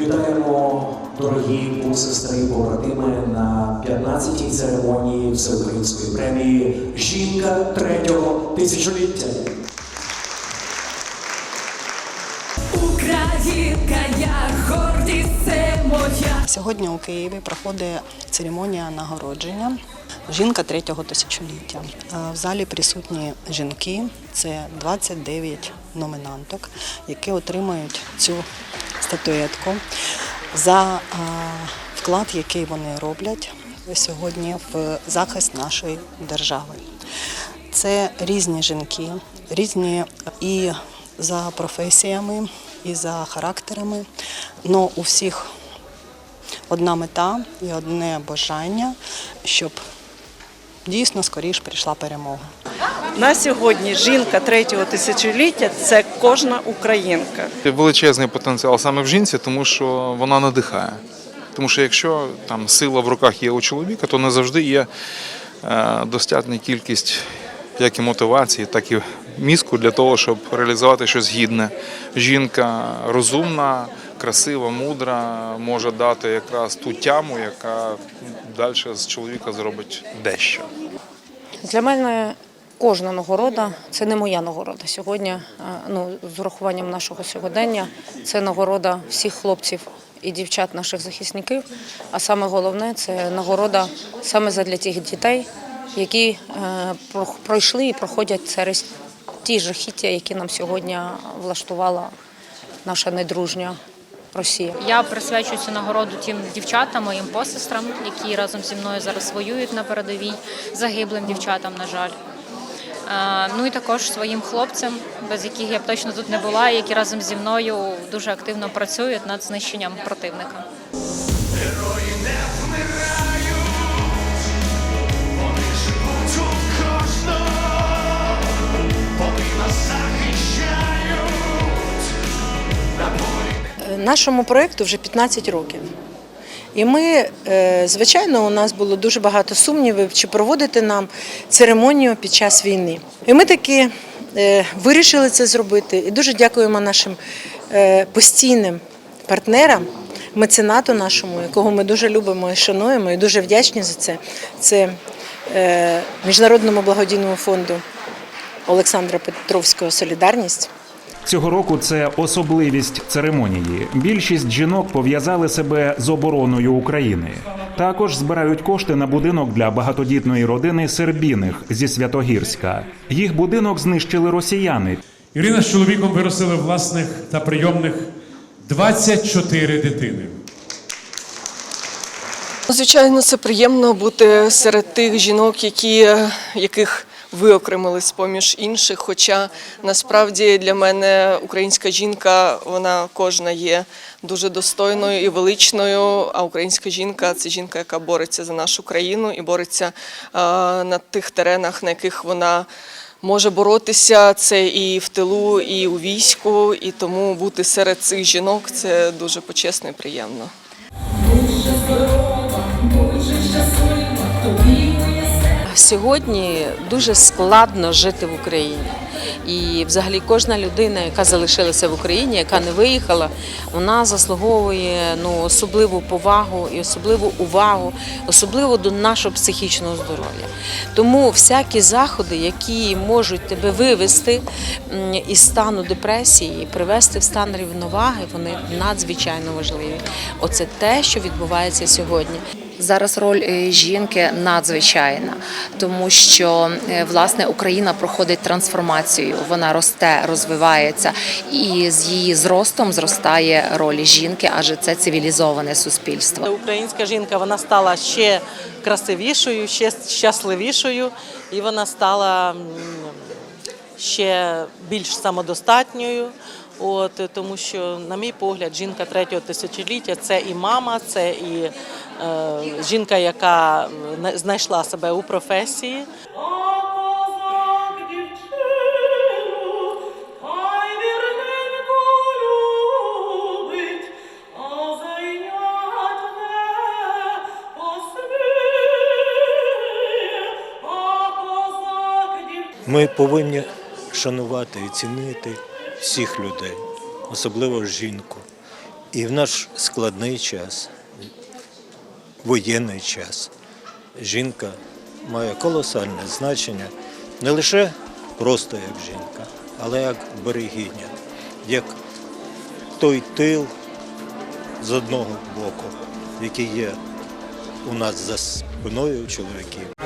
Вітаємо, дорогі сестри і побратими, на 15-й церемонії Всеукраїнської премії Жінка третього тисячоліття. Українка, я гордість це моя. Сьогодні у Києві проходить церемонія нагородження жінка третього тисячоліття. Е, В залі присутні жінки. Це 29 номінанток, які отримають цю статуетку за е, вклад, який вони роблять сьогодні в захист нашої держави. Це різні жінки, різні і за професіями, і за характерами. але у всіх одна мета і одне бажання, щоб дійсно скоріш прийшла перемога. На сьогодні жінка третього тисячоліття це кожна українка. Величезний потенціал саме в жінці, тому що вона надихає. Тому що якщо там сила в руках є у чоловіка, то не завжди є е, достатня кількість як і мотивації, так і мізку для того, щоб реалізувати щось гідне. Жінка розумна, красива, мудра, може дати якраз ту тяму, яка далі з чоловіка зробить дещо. Для мене кожна нагорода це не моя нагорода. Сьогодні, е, ну, з урахуванням нашого сьогодення, це нагорода всіх хлопців і дівчат наших захисників. А саме головне це нагорода саме задля тих дітей, які е, пройшли і проходять через ті жахіття, які нам сьогодні влаштувала наша недружня Росія. Я присвячую цю нагороду тим дівчатам, моїм посестрам, які разом зі мною зараз воюють на передовій, загиблим дівчатам, на жаль. Е, Ну і також своїм хлопцям, без яких я б точно тут не була, які разом зі мною дуже активно працюють над знищенням противника. Нашому проєкту вже 15 років. І ми, е, звичайно, у нас було дуже багато сумнівів, чи проводити нам церемонію під час війни. І ми таки е, вирішили це зробити. І дуже дякуємо нашим е, постійним партнерам, меценату нашому, якого ми дуже любимо і шануємо, і дуже вдячні за це. Це Міжнародному благодійному фонду Олександра Петровського Солідарність. Цього року це особливість церемонії. Більшість жінок пов'язали себе з обороною України. Також збирають кошти на будинок для багатодітної родини Сербіних зі Святогірська. Їх будинок знищили росіяни. Ірина з чоловіком виростили власних та прийомних 24 дитини. Звичайно, це приємно бути серед тих жінок, які, яких виокремились поміж інших. Хоча насправді для мене українська жінка, вона кожна є дуже достойною і величною. А українська жінка це жінка, яка бореться за нашу країну і бореться на тих теренах, на яких вона. Може боротися це і в тилу, і у війську, і тому бути серед цих жінок це дуже почесно і приємно. Сьогодні дуже складно жити в Україні. І взагалі кожна людина, яка залишилася в Україні, яка не виїхала, вона заслуговує ну, особливу повагу і особливу увагу, особливо до нашого психічного здоров'я. Тому всякі заходи, які можуть тебе вивести із стану депресії, привести в стан рівноваги, вони надзвичайно важливі. Оце те, що відбувається сьогодні. Зараз роль е, жінки надзвичайна, тому що е, власне Україна проходить трансформацію. Вона росте, розвивається, і з її зростом зростає роль жінки, адже це цивілізоване суспільство. Українська жінка вона стала ще красивішою, ще щасливішою, і вона стала ще більш самодостатньою. От тому, що, на мій погляд, жінка третього тисячоліття це і мама, це і е, жінка, яка м, знайшла себе у професії. Ми повинні шанувати і цінити всіх людей, особливо жінку. І в наш складний час, воєнний час, жінка має колосальне значення не лише просто як жінка, але як берегиня, як той тил з одного боку, який є у нас за спиною чоловіків.